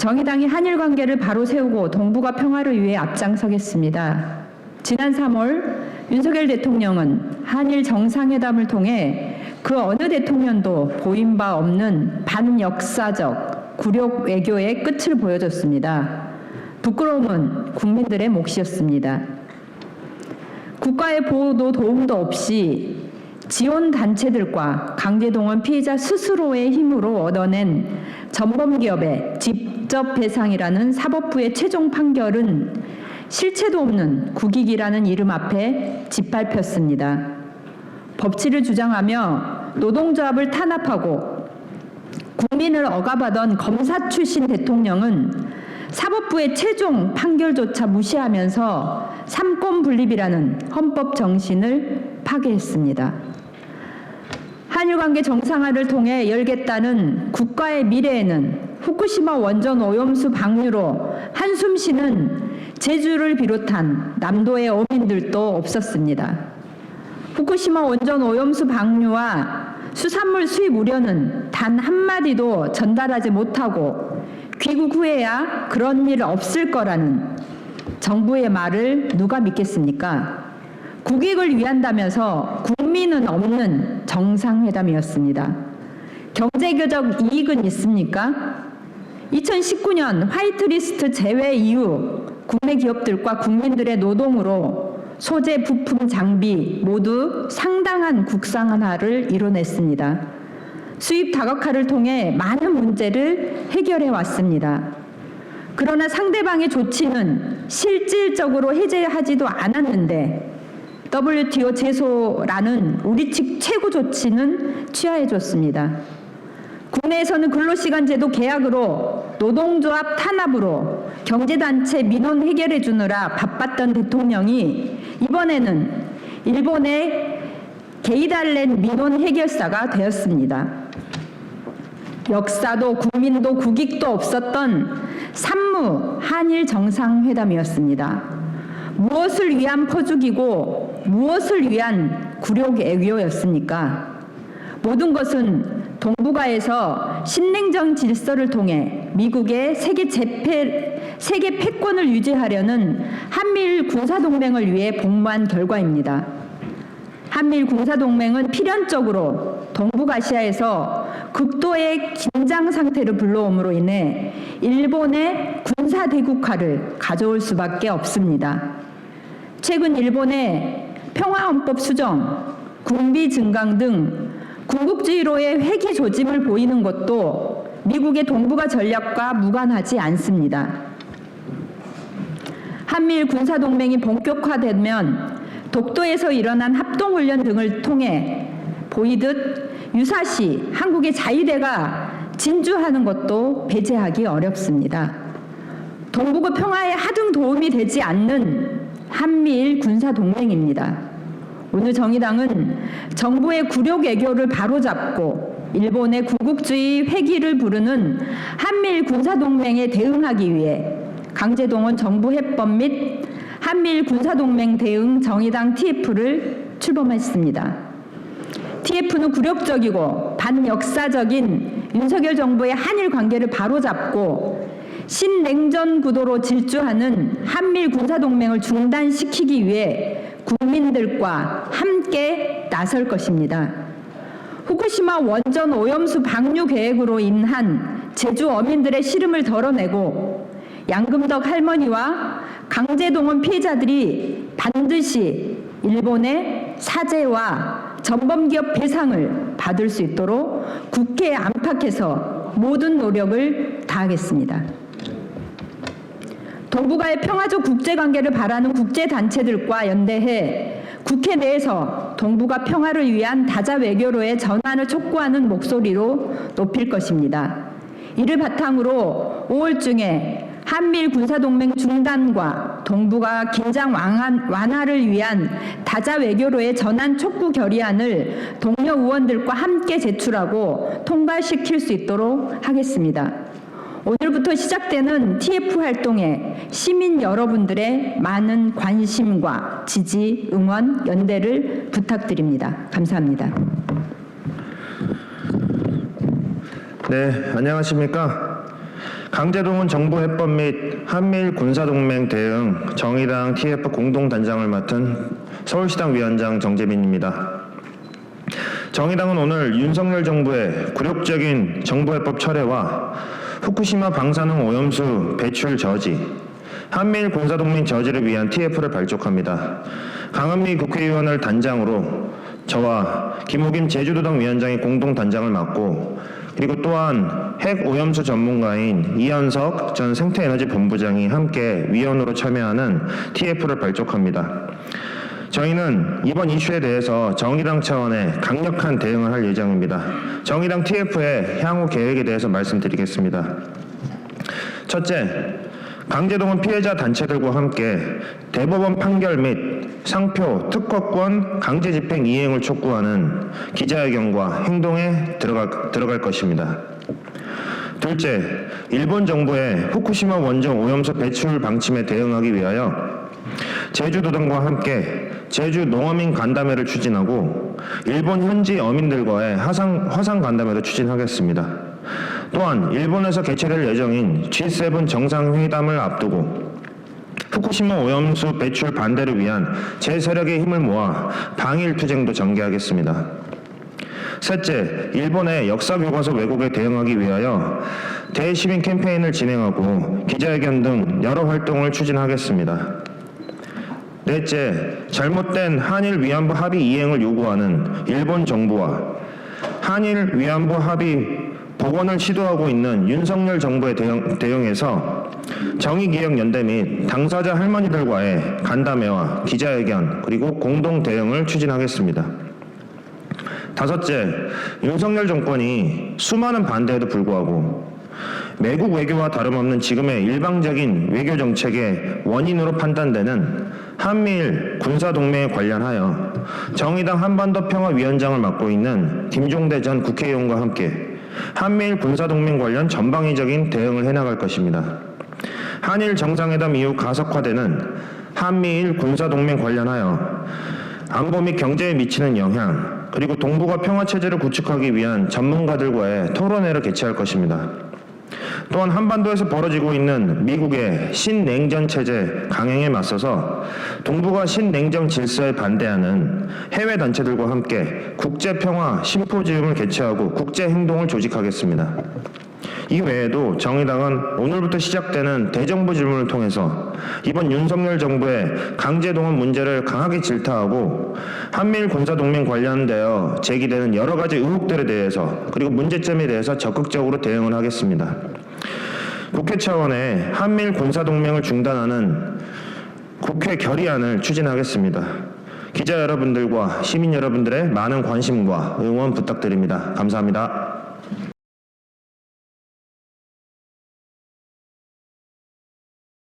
정의당이 한일 관계를 바로 세우고 동북아 평화를 위해 앞장서겠습니다. 지난 3월 윤석열 대통령은 한일 정상회담을 통해 그 어느 대통령도 보인 바 없는 반역사적 굴욕 외교의 끝을 보여줬습니다. 부끄러움은 국민들의 몫이었습니다. 국가의 보호도 도움도 없이 지원 단체들과 강제동원 피해자 스스로의 힘으로 얻어낸 전범 기업의 직접 배상이라는 사법부의 최종 판결은 실체도 없는 국익이라는 이름 앞에 짓밟혔습니다. 법치를 주장하며 노동조합을 탄압하고 국민을 억압하던 검사 출신 대통령은 사법부의 최종 판결조차 무시하면서 삼권 분립이라는 헌법 정신을 파괴했습니다. 한일 관계 정상화를 통해 열겠다는 국가의 미래에는 후쿠시마 원전 오염수 방류로 한숨 쉬는 제주를 비롯한 남도의 어민들도 없었습니다. 후쿠시마 원전 오염수 방류와 수산물 수입 우려는 단 한마디도 전달하지 못하고 귀국 후에야 그런 일 없을 거라는 정부의 말을 누가 믿겠습니까? 국익을 위한다면서 국민은 없는 정상회담이었습니다. 경제교적 이익은 있습니까? 2019년 화이트리스트 제외 이후 국내 기업들과 국민들의 노동으로 소재, 부품, 장비 모두 상당한 국산화를 이뤄냈습니다. 수입 다각화를 통해 많은 문제를 해결해 왔습니다. 그러나 상대방의 조치는 실질적으로 해제하지도 않았는데 WTO 제소라는 우리 측 최고 조치는 취하해 줬습니다. 국내에서는 근로시간제도 계약으로 노동조합 탄압으로 경제단체 민원 해결해 주느라 바빴던 대통령이 이번에는 일본의 게이달렌 민원 해결사가 되었습니다. 역사도 국민도 국익도 없었던 산무 한일 정상회담이었습니다. 무엇을 위한 퍼주기고 무엇을 위한 굴욕 애교였습니까? 모든 것은 동북아에서 신냉전 질서를 통해 미국의 세계 재패, 세계 패권을 유지하려는 한미일 군사 동맹을 위해 복무한 결과입니다. 한미일 군사 동맹은 필연적으로 동북아시아에서 극도의 긴장 상태를 불러옴으로 인해 일본의 군사 대국화를 가져올 수밖에 없습니다. 최근 일본의 평화헌법 수정, 군비 증강 등 군국주의로의 회귀 조짐을 보이는 것도 미국의 동북아 전략과 무관하지 않습니다. 한미일 군사동맹이 본격화되면 독도에서 일어난 합동훈련 등을 통해 보이듯 유사시 한국의 자위대가 진주하는 것도 배제하기 어렵습니다. 동북아 평화에 하등 도움이 되지 않는 한미일 군사동맹입니다. 오늘 정의당은 정부의 굴욕 애교를 바로잡고 일본의 구국주의 회기를 부르는 한미일 군사동맹에 대응하기 위해 강제동원 정부 해법 및 한미일 군사동맹 대응 정의당 TF를 출범했습니다. TF는 굴욕적이고 반역사적인 윤석열 정부의 한일 관계를 바로잡고 신냉전 구도로 질주하는 한미일 군사동맹을 중단시키기 위해 국민들과 함께 나설 것입니다. 후쿠시마 원전 오염수 방류 계획으로 인한 제주 어민들의 시름을 덜어내고 양금덕 할머니와 강제동원 피해자들이 반드시 일본의 사죄와 전범기업 배상을 받을 수 있도록 국회에 안팎에서 모든 노력을 다하겠습니다. 동북아의 평화적 국제관계를 바라는 국제단체들과 연대해 국회 내에서 동북아 평화를 위한 다자 외교로의 전환을 촉구하는 목소리로 높일 것입니다. 이를 바탕으로 5월 중에 한미일 군사동맹 중단과 동북아 긴장 완화- 완화를 위한 다자 외교로의 전환 촉구 결의안을 동료 의원들과 함께 제출하고 통과시킬 수 있도록 하겠습니다. 오늘부터 시작되는 TF 활동에 시민 여러분들의 많은 관심과 지지, 응원, 연대를 부탁드립니다. 감사합니다. 네, 안녕하십니까. 강제동원 정부 해법 및 한미일 군사동맹 대응 정의당 TF 공동단장을 맡은 서울시당 위원장 정재민입니다. 정의당은 오늘 윤석열 정부의 굴욕적인 정부 해법 철회와 후쿠시마 방사능 오염수 배출 저지, 한미일 군사동맹 저지를 위한 TF를 발족합니다. 강은미 국회의원을 단장으로 저와 김호김 제주도당 위원장이 공동 단장을 맡고 그리고 또한 핵 오염수 전문가인 이현석 전 생태에너지 본부장이 함께 위원으로 참여하는 TF를 발족합니다. 저희는 이번 이슈에 대해서 정의당 차원의 강력한 대응을 할 예정입니다. 정의당 TF의 향후 계획에 대해서 말씀드리겠습니다. 첫째, 강제동원 피해자 단체들과 함께 대법원 판결 및 상표, 특허권 강제 집행 이행을 촉구하는 기자회견과 행동에 들어갈, 들어갈 것입니다. 둘째, 일본 정부의 후쿠시마 원전 오염수 배출 방침에 대응하기 위하여 제주도당과 함께 제주 농어민 간담회를 추진하고 일본 현지 어민들과의 화상, 화상 간담회도 추진하겠습니다. 또한 일본에서 개최될 예정인 G7 정상회담을 앞두고 후쿠시마 오염수 배출 반대를 위한 제 세력의 힘을 모아 방일 투쟁도 전개하겠습니다. 셋째, 일본의 역사 교과서 왜곡에 대응하기 위하여 대시민 캠페인을 진행하고 기자회견 등 여러 활동을 추진하겠습니다. 넷째, 잘못된 한일 위안부 합의 이행을 요구하는 일본 정부와 한일 위안부 합의 복원을 시도하고 있는 윤석열 정부에 대응, 대응해서 정의기억연대 및 당사자 할머니들과의 간담회와 기자회견 그리고 공동 대응을 추진하겠습니다. 다섯째, 윤석열 정권이 수많은 반대에도 불구하고 매국 외교와 다름없는 지금의 일방적인 외교 정책의 원인으로 판단되는 한미일 군사동맹에 관련하여 정의당 한반도 평화위원장을 맡고 있는 김종대 전 국회의원과 함께 한미일 군사동맹 관련 전방위적인 대응을 해나갈 것입니다. 한일 정상회담 이후 가속화되는 한미일 군사동맹 관련하여 안보 및 경제에 미치는 영향, 그리고 동북아 평화 체제를 구축하기 위한 전문가들과의 토론회를 개최할 것입니다. 또한 한반도에서 벌어지고 있는 미국의 신냉전 체제 강행에 맞서서 동북아 신냉전 질서에 반대하는 해외 단체들과 함께 국제 평화 심포지움을 개최하고 국제 행동을 조직하겠습니다. 이 외에도 정의당은 오늘부터 시작되는 대정부 질문을 통해서 이번 윤석열 정부의 강제동원 문제를 강하게 질타하고 한미일 군사동맹 관련되어 제기되는 여러 가지 의혹들에 대해서 그리고 문제점에 대해서 적극적으로 대응을 하겠습니다. 국회 차원의 한미일 군사 동맹을 중단하는 국회 결의안을 추진하겠습니다. 기자 여러분들과 시민 여러분들의 많은 관심과 응원 부탁드립니다. 감사합니다.